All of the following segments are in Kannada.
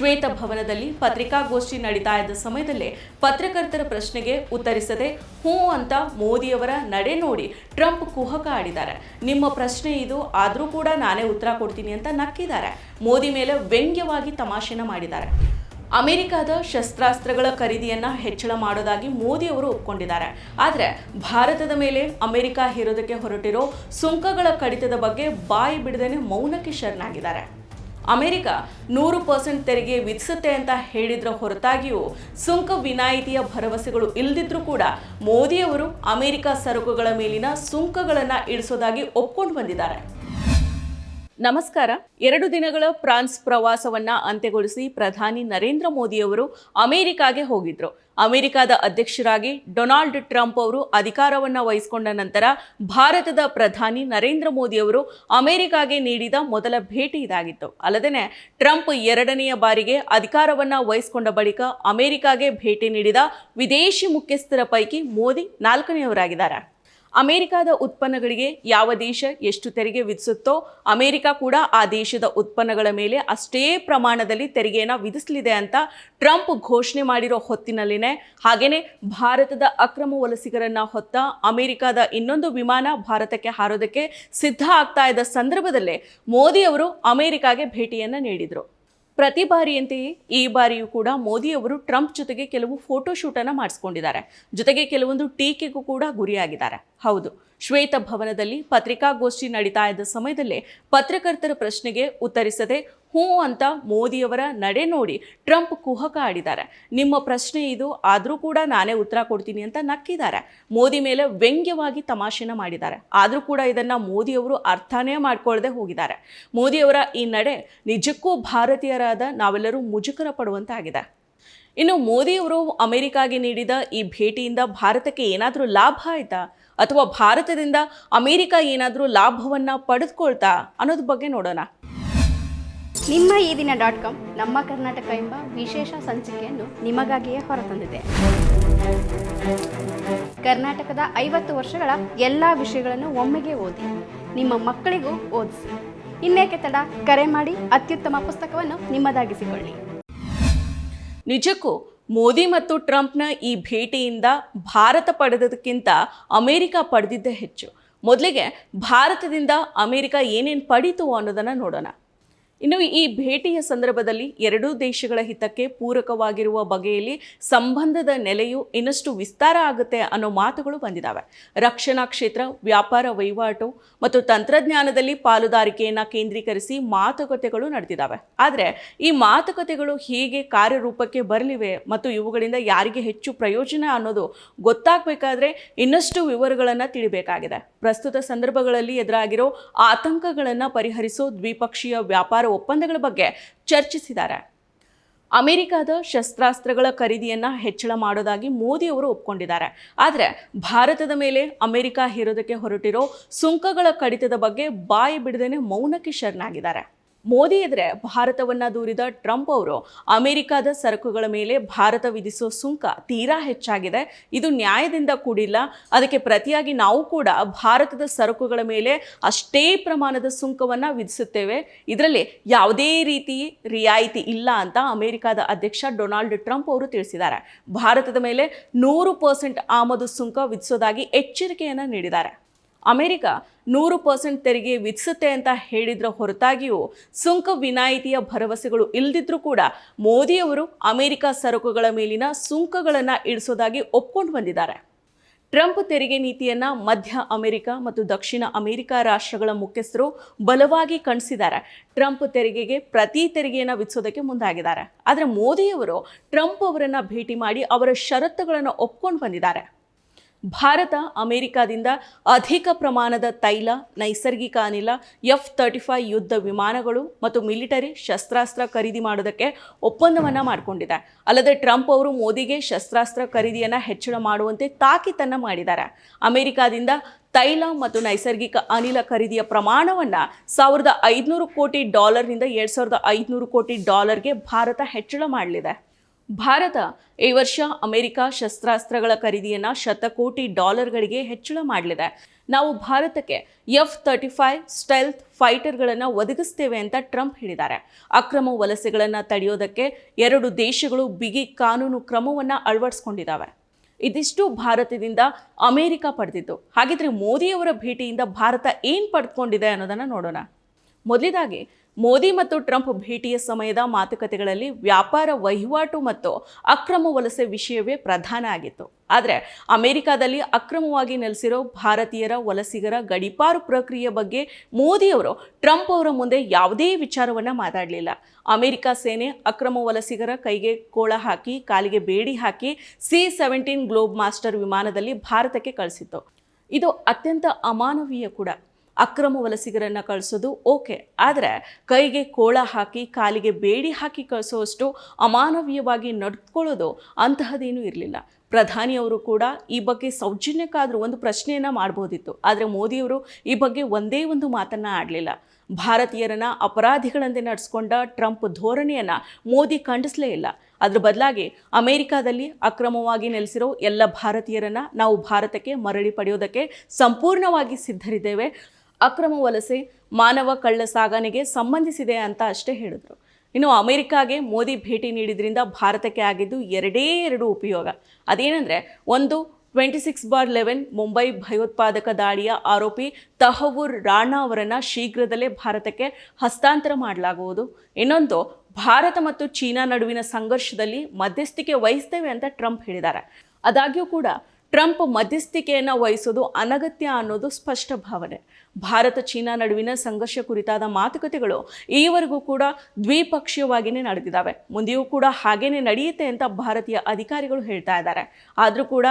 ಶ್ವೇತಭವನದಲ್ಲಿ ಪತ್ರಿಕಾಗೋಷ್ಠಿ ನಡೀತಾ ಇದ್ದ ಸಮಯದಲ್ಲೇ ಪತ್ರಕರ್ತರ ಪ್ರಶ್ನೆಗೆ ಉತ್ತರಿಸದೆ ಹ್ಞೂ ಅಂತ ಮೋದಿಯವರ ನಡೆ ನೋಡಿ ಟ್ರಂಪ್ ಕುಹಕ ಆಡಿದ್ದಾರೆ. ನಿಮ್ಮ ಪ್ರಶ್ನೆ ಇದು, ಆದರೂ ಕೂಡ ನಾನೇ ಉತ್ತರ ಕೊಡ್ತೀನಿ ಅಂತ ನಕ್ಕಿದ್ದಾರೆ. ಮೋದಿ ಮೇಲೆ ವ್ಯಂಗ್ಯವಾಗಿ ತಮಾಷೆನ ಮಾಡಿದ್ದಾರೆ. ಅಮೆರಿಕದ ಶಸ್ತ್ರಾಸ್ತ್ರಗಳ ಖರೀದಿಯನ್ನ ಹೆಚ್ಚಳ ಮಾಡೋದಾಗಿ ಮೋದಿ ಅವರು ಒಪ್ಕೊಂಡಿದ್ದಾರೆ. ಆದರೆ ಭಾರತದ ಮೇಲೆ ಅಮೆರಿಕ ಹೇರೋದಕ್ಕೆ ಹೊರಟಿರೋ ಸುಂಕಗಳ ಕಡಿತದ ಬಗ್ಗೆ ಬಾಯಿ ಬಿಡದೇನೆ ಮೌನಕ್ಕೆ ಶರಣಾಗಿದ್ದಾರೆ. ಅಮೆರಿಕ ನೂರು ಪರ್ಸೆಂಟ್ ತೆರಿಗೆ ವಿಧಿಸುತ್ತೆ ಅಂತ ಹೇಳಿದ್ರ ಹೊರತಾಗಿಯೂ ಸುಂಕ ವಿನಾಯಿತಿಯ ಭರವಸೆಗಳು ಇಲ್ಲದಿದ್ರೂ ಕೂಡ ಮೋದಿಯವರು ಅಮೆರಿಕ ಸರಕುಗಳ ಮೇಲಿನ ಸುಂಕಗಳನ್ನು ಇಳಿಸೋದಾಗಿ ಒಪ್ಕೊಂಡು ಬಂದಿದ್ದಾರೆ. ನಮಸ್ಕಾರ. ಎರಡು ದಿನಗಳ ಫ್ರಾನ್ಸ್ ಪ್ರವಾಸವನ್ನ ಅಂತ್ಯಗೊಳಿಸಿ ಪ್ರಧಾನಿ ನರೇಂದ್ರ ಮೋದಿಯವರು ಅಮೆರಿಕಾಗೆ ಹೋಗಿದ್ರು. ಅಮೆರಿಕದ ಅಧ್ಯಕ್ಷರಾಗಿ ಡೊನಾಲ್ಡ್ ಟ್ರಂಪ್ ಅವರು ಅಧಿಕಾರವನ್ನ ವಹಿಸಿಕೊಂಡ ನಂತರ ಭಾರತದ ಪ್ರಧಾನಿ ನರೇಂದ್ರ ಮೋದಿಯವರು ಅಮೆರಿಕಾಗೆ ನೀಡಿದ ಮೊದಲ ಭೇಟಿ ಇದಾಗಿತ್ತು. ಅಲ್ಲದೆ ಟ್ರಂಪ್ ಎರಡನೆಯ ಬಾರಿಗೆ ಅಧಿಕಾರವನ್ನ ವಹಿಸಿಕೊಂಡ ಬಳಿಕ ಅಮೆರಿಕಾಗೆ ಭೇಟಿ ನೀಡಿದ ವಿದೇಶಿ ಮುಖ್ಯಸ್ಥರ ಪೈಕಿ ಮೋದಿ ನಾಲ್ಕನೆಯವರಾಗಿದ್ದಾರೆ. ಅಮೆರಿಕದ ಉತ್ಪನ್ನಗಳಿಗೆ ಯಾವ ದೇಶ ಎಷ್ಟು ತೆರಿಗೆ ವಿಧಿಸುತ್ತೋ ಅಮೆರಿಕ ಕೂಡ ಆ ದೇಶದ ಉತ್ಪನ್ನಗಳ ಮೇಲೆ ಅಷ್ಟೇ ಪ್ರಮಾಣದಲ್ಲಿ ತೆರಿಗೆಯನ್ನು ವಿಧಿಸಲಿದೆ ಅಂತ ಟ್ರಂಪ್ ಘೋಷಣೆ ಮಾಡಿರೋ ಹೊತ್ತಿನಲ್ಲಿನೇ. ಹಾಗೆಯೇ ಭಾರತದ ಅಕ್ರಮ ವಲಸಿಗರನ್ನು ಹೊತ್ತ ಅಮೆರಿಕದ ಇನ್ನೊಂದು ವಿಮಾನ ಭಾರತಕ್ಕೆ ಹಾರೋದಕ್ಕೆ ಸಿದ್ಧ ಆಗ್ತಾ ಇದ್ದ ಸಂದರ್ಭದಲ್ಲೇ ಮೋದಿ ಅವರು ಅಮೆರಿಕಾಗೆ ಭೇಟಿಯನ್ನು ನೀಡಿದರು. ಪ್ರತಿ ಬಾರಿಯಂತೆಯೇ ಈ ಬಾರಿಯೂ ಕೂಡ ಮೋದಿಯವರು ಟ್ರಂಪ್ ಜೊತೆಗೆ ಕೆಲವು ಫೋಟೋ ಶೂಟನ್ನು ಮಾಡಿಸ್ಕೊಂಡಿದ್ದಾರೆ. ಜೊತೆಗೆ ಕೆಲವೊಂದು ಟೀಕೆಗೂ ಕೂಡ ಗುರಿಯಾಗಿದ್ದಾರೆ. ಹೌದು, ಶ್ವೇತ ಭವನದಲ್ಲಿ ಪತ್ರಿಕಾಗೋಷ್ಠಿ ನಡೀತಾ ಇದ್ದ ಸಮಯದಲ್ಲೇ ಪತ್ರಕರ್ತರ ಪ್ರಶ್ನೆಗೆ ಉತ್ತರಿಸದೆ ಹ್ಞೂ ಅಂತ ಮೋದಿಯವರ ನಡೆ ನೋಡಿ ಟ್ರಂಪ್ ಕುಹಕ ಆಡಿದ್ದಾರೆ. ನಿಮ್ಮ ಪ್ರಶ್ನೆ ಇದು, ಆದರೂ ಕೂಡ ನಾನೇ ಉತ್ತರ ಕೊಡ್ತೀನಿ ಅಂತ ನಕ್ಕಿದ್ದಾರೆ. ಮೋದಿ ಮೇಲೆ ವ್ಯಂಗ್ಯವಾಗಿ ತಮಾಷೆನ ಮಾಡಿದ್ದಾರೆ. ಆದರೂ ಕೂಡ ಇದನ್ನು ಮೋದಿಯವರು ಅರ್ಥನೇ ಮಾಡಿಕೊಳ್ಳದೆ ಹೋಗಿದ್ದಾರೆ. ಮೋದಿಯವರ ಈ ನಡೆ ನಿಜಕ್ಕೂ ಭಾರತೀಯರಾದ ನಾವೆಲ್ಲರೂ ಮುಜುಗರ ಪಡುವಂತಾಗಿದೆ. ಇನ್ನು ಮೋದಿಯವರು ಅಮೆರಿಕಾಗೆ ನೀಡಿದ ಈ ಭೇಟಿಯಿಂದ ಭಾರತಕ್ಕೆ ಏನಾದರೂ ಲಾಭ ಆಯಿತಾ? ಅಥವಾ ಭಾರತದಿಂದ ಅಮೆರಿಕ ಏನಾದರೂ ಲಾಭವನ್ನು ಪಡೆದುಕೊಳ್ತಾ? ಅನ್ನೋದ್ರ ಬಗ್ಗೆ ನೋಡೋಣ. ನಿಮ್ಮ ಈ ದಿನ ಡಾಟ್ ಕಾಮ್, ನಮ್ಮ ಕರ್ನಾಟಕ ಎಂಬ ವಿಶೇಷ ಸಂಚಿಕೆಯನ್ನು ನಿಮಗಾಗಿಯೇ ಹೊರತಂದಿದೆ. ಕರ್ನಾಟಕದ ಐವತ್ತು ವರ್ಷಗಳ ಎಲ್ಲ ವಿಷಯಗಳನ್ನು ಒಮ್ಮೆಗೆ ಓದಿ, ನಿಮ್ಮ ಮಕ್ಕಳಿಗೂ ಓದಿಸಿ. ಇನ್ನೇಕೆ ತಡ? ಕರೆ ಮಾಡಿ, ಅತ್ಯುತ್ತಮ ಪುಸ್ತಕವನ್ನು ನಿಮ್ಮದಾಗಿಸಿಕೊಳ್ಳಿ. ನಿಜಕ್ಕೂ, ಮೋದಿ ಮತ್ತು ಟ್ರಂಪ್ನ ಈ ಭೇಟಿಯಿಂದ ಭಾರತ ಪಡೆದದಕ್ಕಿಂತ ಅಮೆರಿಕ ಪಡೆದಿದ್ದೇ ಹೆಚ್ಚು. ಮೊದಲಿಗೆ ಭಾರತದಿಂದ ಅಮೆರಿಕ ಏನೇನು ಪಡೀತು ಅನ್ನೋದನ್ನು ನೋಡೋಣ. ಇನ್ನು ಈ ಭೇಟಿಯ ಸಂದರ್ಭದಲ್ಲಿ ಎರಡೂ ದೇಶಗಳ ಹಿತಕ್ಕೆ ಪೂರಕವಾಗಿರುವ ಬಗೆಯಲ್ಲಿ ಸಂಬಂಧದ ನೆಲೆಯು ಇನ್ನಷ್ಟು ವಿಸ್ತಾರ ಆಗುತ್ತೆ ಅನ್ನೋ ಮಾತುಗಳು ಬಂದಿದ್ದಾವೆ ರಕ್ಷಣಾ ಕ್ಷೇತ್ರ, ವ್ಯಾಪಾರ ವಹಿವಾಟು ಮತ್ತು ತಂತ್ರಜ್ಞಾನದಲ್ಲಿ ಪಾಲುದಾರಿಕೆಯನ್ನು ಕೇಂದ್ರೀಕರಿಸಿ ಮಾತುಕತೆಗಳು ನಡೆದಿದ್ದಾವೆ ಆದರೆ ಈ ಮಾತುಕತೆಗಳು ಹೇಗೆ ಕಾರ್ಯರೂಪಕ್ಕೆ ಬರಲಿವೆ ಮತ್ತು ಇವುಗಳಿಂದ ಯಾರಿಗೆ ಹೆಚ್ಚು ಪ್ರಯೋಜನ ಅನ್ನೋದು ಗೊತ್ತಾಗಬೇಕಾದ್ರೆ ಇನ್ನಷ್ಟು ವಿವರಗಳನ್ನು ತಿಳಿಬೇಕಾಗಿದೆ. ಪ್ರಸ್ತುತ ಸಂದರ್ಭಗಳಲ್ಲಿ ಎದುರಾಗಿರೋ ಆತಂಕಗಳನ್ನು ಪರಿಹರಿಸೋ ದ್ವಿಪಕ್ಷೀಯ ವ್ಯಾಪಾರ ಒಪ್ಪಂದಗಳ ಬಗ್ಗೆ ಚರ್ಚಿಸಿದ್ದಾರೆ. ಅಮೆರಿಕದ ಶಸ್ತ್ರಾಸ್ತ್ರಗಳ ಖರೀದಿಯನ್ನ ಹೆಚ್ಚಳ ಮಾಡೋದಾಗಿ ಮೋದಿ ಅವರು ಒಪ್ಕೊಂಡಿದ್ದಾರೆ. ಆದರೆ ಭಾರತದ ಮೇಲೆ ಅಮೆರಿಕ ಹೇರೋದಕ್ಕೆ ಹೊರಟಿರೋ ಸುಂಕಗಳ ಕಡಿತದ ಬಗ್ಗೆ ಬಾಯಿ ಬಿಡದೇನೆ ಮೌನಕ್ಕೆ ಶರಣಾಗಿದ್ದಾರೆ. ಮೋದಿ ಎದುರೆ ಭಾರತವನ್ನ ದೂರಿದ ಟ್ರಂಪ್ ಅವರು ಅಮೆರಿಕದ ಸರಕುಗಳ ಮೇಲೆ ಭಾರತ ವಿಧಿಸೋ ಸುಂಕ ತೀರಾ ಹೆಚ್ಚಾಗಿದೆ. ಇದು ನ್ಯಾಯದಿಂದ ಕೂಡಿಲ್ಲ. ಅದಕ್ಕೆ ಪ್ರತಿಯಾಗಿ ನಾವು ಕೂಡ ಭಾರತದ ಸರಕುಗಳ ಮೇಲೆ ಅಷ್ಟೇ ಪ್ರಮಾಣದ ಸುಂಕವನ್ನ ವಿಧಿಸುತ್ತೇವೆ. ಇದರಲ್ಲಿ ಯಾವುದೇ ರೀತಿ ರಿಯಾಯಿತಿ ಇಲ್ಲ ಅಂತ ಅಮೆರಿಕದ ಅಧ್ಯಕ್ಷ ಡೊನಾಲ್ಡ್ ಟ್ರಂಪ್ ಅವರು ತಿಳಿಸಿದ್ದಾರೆ. ಭಾರತದ ಮೇಲೆ ನೂರು ಪರ್ಸೆಂಟ್ ಆಮದು ಸುಂಕ ವಿಧಿಸೋದಾಗಿ ಎಚ್ಚರಿಕೆಯನ್ನು ನೀಡಿದ್ದಾರೆ. ಅಮೆರಿಕ ನೂರು ಪರ್ಸೆಂಟ್ ತೆರಿಗೆ ವಿಧಿಸುತ್ತೆ ಅಂತ ಹೇಳಿದ್ರ ಹೊರತಾಗಿಯೂ ಸುಂಕ ವಿನಾಯಿತಿಯ ಭರವಸೆಗಳು ಇಲ್ಲದಿದ್ರೂ ಕೂಡ ಮೋದಿಯವರು ಅಮೆರಿಕ ಸರಕುಗಳ ಮೇಲಿನ ಸುಂಕಗಳನ್ನು ಇಳಿಸೋದಾಗಿ ಒಪ್ಕೊಂಡು ಬಂದಿದ್ದಾರೆ. ಟ್ರಂಪ್ ತೆರಿಗೆ ನೀತಿಯನ್ನು ಮಧ್ಯ ಅಮೆರಿಕ ಮತ್ತು ದಕ್ಷಿಣ ಅಮೆರಿಕ ರಾಷ್ಟ್ರಗಳ ಮುಖ್ಯಸ್ಥರು ಬಲವಾಗಿ ಖಂಡಿಸಿದ್ದಾರೆ. ಟ್ರಂಪ್ ತೆರಿಗೆಗೆ ಪ್ರತಿ ತೆರಿಗೆಯನ್ನು ವಿಧಿಸೋದಕ್ಕೆ ಮುಂದಾಗಿದ್ದಾರೆ. ಆದರೆ ಮೋದಿಯವರು ಟ್ರಂಪ್ ಅವರನ್ನು ಭೇಟಿ ಮಾಡಿ ಅವರ ಷರತ್ತುಗಳನ್ನು ಒಪ್ಕೊಂಡು ಬಂದಿದ್ದಾರೆ. ಭಾರತ ಅಮೆರಿಕಾದಿಂದ ಅಧಿಕ ಪ್ರಮಾಣದ ತೈಲ, ನೈಸರ್ಗಿಕ ಅನಿಲ, ಎಫ್ ತರ್ಟಿ ಫೈವ್ ಯುದ್ಧ ವಿಮಾನಗಳು ಮತ್ತು ಮಿಲಿಟರಿ ಶಸ್ತ್ರಾಸ್ತ್ರ ಖರೀದಿ ಮಾಡೋದಕ್ಕೆ ಒಪ್ಪಂದವನ್ನು ಮಾಡಿಕೊಂಡಿದೆ. ಅಲ್ಲದೆ ಟ್ರಂಪ್ ಅವರು ಮೋದಿಗೆ ಶಸ್ತ್ರಾಸ್ತ್ರ ಖರೀದಿಯನ್ನು ಹೆಚ್ಚಳ ಮಾಡುವಂತೆ ತಾಕೀತನ್ನು ಮಾಡಿದ್ದಾರೆ. ಅಮೆರಿಕಾದಿಂದ ತೈಲ ಮತ್ತು ನೈಸರ್ಗಿಕ ಅನಿಲ ಖರೀದಿಯ ಪ್ರಮಾಣವನ್ನು ಸಾವಿರದ ಐದುನೂರು ಕೋಟಿ ಡಾಲರ್ನಿಂದ ಎರಡು ಸಾವಿರದ ಐದುನೂರು ಕೋಟಿ ಡಾಲರ್ಗೆ ಭಾರತ ಹೆಚ್ಚಳ ಮಾಡಲಿದೆ. ಭಾರತ ಈ ವರ್ಷ ಅಮೆರಿಕ ಶಸ್ತ್ರಾಸ್ತ್ರಗಳ ಖರೀದಿಯನ್ನು ಶತಕೋಟಿ ಡಾಲರ್ಗಳಿಗೆ ಹೆಚ್ಚಳ ಮಾಡಲಿದೆ. ನಾವು ಭಾರತಕ್ಕೆ ಎಫ್ ತರ್ಟಿ ಫೈವ್ ಸ್ಟೆಲ್ತ್ ಫೈಟರ್ಗಳನ್ನು ಒದಗಿಸ್ತೇವೆ ಅಂತ ಟ್ರಂಪ್ ಹೇಳಿದ್ದಾರೆ. ಅಕ್ರಮ ವಲಸೆಗಳನ್ನು ತಡೆಯೋದಕ್ಕೆ ಎರಡು ದೇಶಗಳು ಬಿಗಿ ಕಾನೂನು ಕ್ರಮವನ್ನು ಅಳವಡಿಸ್ಕೊಂಡಿದ್ದಾವೆ. ಇದಿಷ್ಟು ಭಾರತದಿಂದ ಅಮೆರಿಕ ಪಡೆದಿದ್ದು. ಹಾಗಿದ್ರೆ ಮೋದಿಯವರ ಭೇಟಿಯಿಂದ ಭಾರತ ಏನು ಪಡೆದುಕೊಂಡಿದೆ ಅನ್ನೋದನ್ನು ನೋಡೋಣ. ಮೊದಲಿದಾಗಿ ಮೋದಿ ಮತ್ತು ಟ್ರಂಪ್ ಭೇಟಿಯ ಸಮಯದ ಮಾತುಕತೆಗಳಲ್ಲಿ ವ್ಯಾಪಾರ ವಹಿವಾಟು ಮತ್ತು ಅಕ್ರಮ ವಲಸೆ ವಿಷಯವೇ ಪ್ರಧಾನ ಆಗಿತ್ತು. ಆದರೆ ಅಮೆರಿಕಾದಲ್ಲಿ ಅಕ್ರಮವಾಗಿ ನೆಲೆಸಿರೋ ಭಾರತೀಯರ ವಲಸಿಗರ ಗಡಿಪಾರು ಪ್ರಕ್ರಿಯೆ ಬಗ್ಗೆ ಮೋದಿಯವರು ಟ್ರಂಪ್ ಅವರ ಮುಂದೆ ಯಾವುದೇ ವಿಚಾರವನ್ನು ಮಾತಾಡಲಿಲ್ಲ. ಅಮೆರಿಕ ಸೇನೆ ಅಕ್ರಮ ವಲಸಿಗರ ಕೈಗೆ ಕೋಳ ಹಾಕಿ, ಕಾಲಿಗೆ ಬೇಡಿ ಹಾಕಿ ಸಿ ಸೆವೆಂಟೀನ್ ಗ್ಲೋಬ್ ಮಾಸ್ಟರ್ ವಿಮಾನದಲ್ಲಿ ಭಾರತಕ್ಕೆ ಕಳಿಸಿತ್ತು. ಇದು ಅತ್ಯಂತ ಅಮಾನವೀಯ ಕೂಡ. ಅಕ್ರಮ ವಲಸಿಗರನ್ನು ಕಳಿಸೋದು ಓಕೆ. ಆದರೆ ಕೈಗೆ ಕೋಳ ಹಾಕಿ, ಕಾಲಿಗೆ ಬೇಡಿ ಹಾಕಿ ಕಳಿಸೋಷ್ಟು ಅಮಾನವೀಯವಾಗಿ ನಡ್ಕೊಳ್ಳೋದು ಅಂತಹದೇನೂ ಇರಲಿಲ್ಲ. ಪ್ರಧಾನಿಯವರು ಕೂಡ ಈ ಬಗ್ಗೆ ಸೌಜನ್ಯಕ್ಕಾದರೂ ಒಂದು ಪ್ರಶ್ನೆಯನ್ನು ಮಾಡ್ಬೋದಿತ್ತು. ಆದರೆ ಮೋದಿಯವರು ಈ ಬಗ್ಗೆ ಒಂದೇ ಒಂದು ಮಾತನ್ನು ಆಡಲಿಲ್ಲ. ಭಾರತೀಯರನ್ನು ಅಪರಾಧಿಗಳಂತೆ ನಡೆಸ್ಕೊಂಡ ಟ್ರಂಪ್ ಧೋರಣೆಯನ್ನು ಮೋದಿ ಖಂಡಿಸಲೇ ಇಲ್ಲ. ಅದರ ಬದಲಾಗಿ ಅಮೆರಿಕಾದಲ್ಲಿ ಅಕ್ರಮವಾಗಿ ನೆಲೆಸಿರೋ ಎಲ್ಲ ಭಾರತೀಯರನ್ನು ನಾವು ಭಾರತಕ್ಕೆ ಮರಳಿ ಪಡೆಯೋದಕ್ಕೆ ಸಂಪೂರ್ಣವಾಗಿ ಸಿದ್ಧರಿದ್ದೇವೆ. ಅಕ್ರಮ ವಲಸೆ ಮಾನವ ಕಳ್ಳ ಸಾಗಣೆಗೆ ಸಂಬಂಧಿಸಿದೆ ಅಂತ ಅಷ್ಟೇ ಹೇಳಿದರು. ಇನ್ನು ಅಮೆರಿಕಾಗೆ ಮೋದಿ ಭೇಟಿ ನೀಡಿದ್ರಿಂದ ಭಾರತಕ್ಕೆ ಆಗಿದ್ದು ಎರಡೇ ಎರಡು ಉಪಯೋಗ. ಅದೇನೆಂದರೆ ಒಂದು twenty six bar eleven Mumbai ಭಯೋತ್ಪಾದಕ ದಾಳಿಯ ಆರೋಪಿ ತಹವೂರ್ ರಾಣಾ ಅವರನ್ನು ಶೀಘ್ರದಲ್ಲೇ ಭಾರತಕ್ಕೆ ಹಸ್ತಾಂತರ ಮಾಡಲಾಗುವುದು. ಇನ್ನೊಂದು, ಭಾರತ ಮತ್ತು ಚೀನಾ ನಡುವಿನ ಸಂಘರ್ಷದಲ್ಲಿ ಮಧ್ಯಸ್ಥಿಕೆ ವಹಿಸ್ತೇವೆ ಅಂತ ಟ್ರಂಪ್ ಹೇಳಿದ್ದಾರೆ. ಆದಾಗ್ಯೂ ಕೂಡ ಟ್ರಂಪ್ ಮಧ್ಯಸ್ಥಿಕೆಯನ್ನು ವಹಿಸೋದು ಅನಗತ್ಯ ಅನ್ನೋದು ಸ್ಪಷ್ಟ ಭಾವನೆ. ಭಾರತ ಚೀನಾ ನಡುವಿನ ಸಂಘರ್ಷ ಕುರಿತಾದ ಮಾತುಕತೆಗಳು ಈವರೆಗೂ ಕೂಡ ದ್ವಿಪಕ್ಷೀಯವಾಗಿಯೇ ನಡೆದಿದ್ದಾವೆ. ಮುಂದೆಯೂ ಕೂಡ ಹಾಗೇನೆ ನಡೆಯುತ್ತೆ ಅಂತ ಭಾರತೀಯ ಅಧಿಕಾರಿಗಳು ಹೇಳ್ತಾ ಇದ್ದಾರೆ. ಆದರೂ ಕೂಡ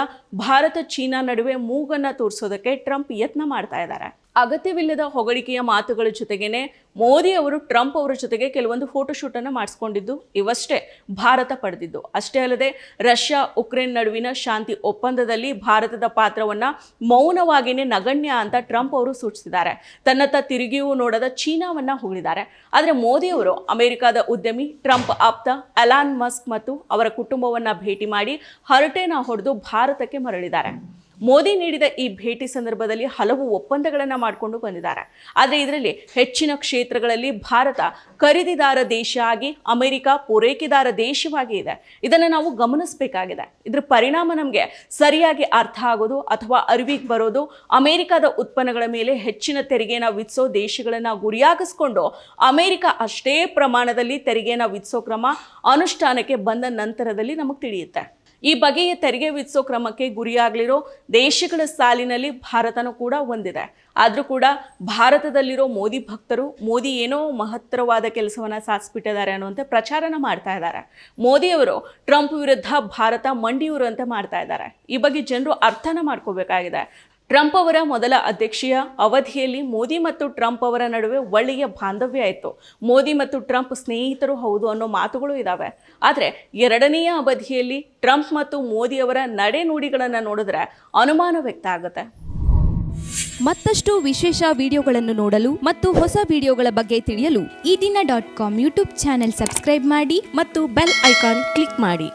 ಭಾರತ ಚೀನಾ ನಡುವೆ ಮೂಗನ್ನು ತೋರಿಸೋದಕ್ಕೆ ಟ್ರಂಪ್ ಯತ್ನ ಮಾಡ್ತಾ ಇದ್ದಾರೆ. ಅಗತ್ಯವಿಲ್ಲದ ಹೊಗಳಿಕೆಯ ಮಾತುಗಳ ಜೊತೆಗೇನೆ ಮೋದಿ ಅವರು, ಟ್ರಂಪ್ ಅವರ ಜೊತೆಗೆ ಕೆಲವೊಂದು ಫೋಟೋಶೂಟನ್ನು ಮಾಡಿಸ್ಕೊಂಡಿದ್ದು ಇವಷ್ಟೇ ಭಾರತ ಪಡೆದಿದ್ದು. ಅಷ್ಟೇ ಅಲ್ಲದೆ ರಷ್ಯಾ, ಉಕ್ರೇನ್ ನಡುವಿನ ಶಾಂತಿ ಒಪ್ಪಂದದಲ್ಲಿ ಭಾರತದ ಪಾತ್ರವನ್ನು ಮೌನವಾಗಿಯೇ ನಗಣ್ಯ ಅಂತ ಟ್ರಂಪ್ ಅವರು ಸೂಚಿಸಿದ್ದಾರೆ. ತನ್ನತ್ತ ತಿರುಗಿಯೂ ನೋಡದ ಚೀನಾವನ್ನು ಹೊಗಳಿದ್ದಾರೆ. ಆದರೆ ಮೋದಿಯವರು ಅಮೆರಿಕದ ಉದ್ಯಮಿ, ಟ್ರಂಪ್ ಆಪ್ತ ಅಲಾನ್ ಮಸ್ಕ್ ಮತ್ತು ಅವರ ಕುಟುಂಬವನ್ನ ಭೇಟಿ ಮಾಡಿ ಹರಟೆನ ಹೊಡೆದು ಭಾರತಕ್ಕೆ ಮರಳಿದ್ದಾರೆ. ಮೋದಿ ನೀಡಿದ ಈ ಭೇಟಿ ಸಂದರ್ಭದಲ್ಲಿ ಹಲವು ಒಪ್ಪಂದಗಳನ್ನು ಮಾಡಿಕೊಂಡು ಬಂದಿದ್ದಾರೆ. ಆದರೆ ಇದರಲ್ಲಿ ಹೆಚ್ಚಿನ ಕ್ಷೇತ್ರಗಳಲ್ಲಿ ಭಾರತ ಖರೀದಿದಾರ ದೇಶ ಆಗಿ, ಅಮೆರಿಕ ಪೂರೈಕೆದಾರ ದೇಶವಾಗಿ ಇದೆ. ಇದನ್ನು ನಾವು ಗಮನಿಸಬೇಕಾಗಿದೆ. ಇದರ ಪರಿಣಾಮ ನಮಗೆ ಸರಿಯಾಗಿ ಅರ್ಥ ಆಗೋದು ಅಥವಾ ಅರಿವಿಗೆ ಬರೋದು, ಅಮೆರಿಕದ ಉತ್ಪನ್ನಗಳ ಮೇಲೆ ಹೆಚ್ಚಿನ ತೆರಿಗೆನ ವಿಧಿಸೋ ದೇಶಗಳನ್ನು ಗುರಿಯಾಗಿಸ್ಕೊಂಡು ಅಮೆರಿಕ ಅಷ್ಟೇ ಪ್ರಮಾಣದಲ್ಲಿ ತೆರಿಗೆನ ವಿಧಿಸೋ ಕ್ರಮ ಅನುಷ್ಠಾನಕ್ಕೆ ಬಂದ ನಂತರದಲ್ಲಿ ನಮಗೆ ತಿಳಿಯುತ್ತೆ. ಈ ಬಗೆಯ ತೆರಿಗೆ ವಿಧಿಸೋ ಕ್ರಮಕ್ಕೆ ಗುರಿಯಾಗಲಿರೋ ದೇಶಗಳ ಸಾಲಿನಲ್ಲಿ ಭಾರತನೂ ಕೂಡ ಒಂದಿದೆ. ಆದರೂ ಕೂಡ ಭಾರತದಲ್ಲಿರೋ ಮೋದಿ ಭಕ್ತರು, ಮೋದಿ ಏನೋ ಮಹತ್ತರವಾದ ಕೆಲಸವನ್ನು ಸಾಧಿಸ್ಬಿಟ್ಟಿದ್ದಾರೆ ಅನ್ನುವಂತೆ ಪ್ರಚಾರನ ಮಾಡ್ತಾ ಇದ್ದಾರೆ. ಮೋದಿಯವರು ಟ್ರಂಪ್ ವಿರುದ್ಧ ಭಾರತ ಮಂಡಿಯವರು ಅಂತ ಮಾಡ್ತಾ ಇದ್ದಾರೆ. ಈ ಬಗ್ಗೆ ಜನರು ಅರ್ಥನ ಮಾಡ್ಕೋಬೇಕಾಗಿದೆ. ಟ್ರಂಪ್ ಅವರ ಮೊದಲ ಅಧ್ಯಕ್ಷೀಯ ಅವಧಿಯಲ್ಲಿ ಮೋದಿ ಮತ್ತು ಟ್ರಂಪ್ ಅವರ ನಡುವೆ ಒಳ್ಳೆಯ ಬಾಂಧವ್ಯ ಇತ್ತು. ಮೋದಿ ಮತ್ತು ಟ್ರಂಪ್ ಸ್ನೇಹಿತರು ಹೌದು ಅನ್ನೋ ಮಾತುಗಳು ಇದ್ದಾವೆ ಆದರೆ ಎರಡನೆಯ ಅವಧಿಯಲ್ಲಿ ಟ್ರಂಪ್ ಮತ್ತು ಮೋದಿ ಅವರ ನಡೆನುಡಿಗಳನ್ನು ನೋಡಿದ್ರೆ ಅನುಮಾನ ವ್ಯಕ್ತ ಆಗುತ್ತೆ. ಮತ್ತಷ್ಟು ವಿಶೇಷ ವಿಡಿಯೋಗಳನ್ನು ನೋಡಲು ಮತ್ತು ಹೊಸ ವಿಡಿಯೋಗಳ ಬಗ್ಗೆ ತಿಳಿಯಲು ಈ ದಿನ dot com YouTube channel subscribe ಮಾಡಿ ಮತ್ತು ಬೆಲ್ ಐಕಾನ್ ಕ್ಲಿಕ್ ಮಾಡಿ.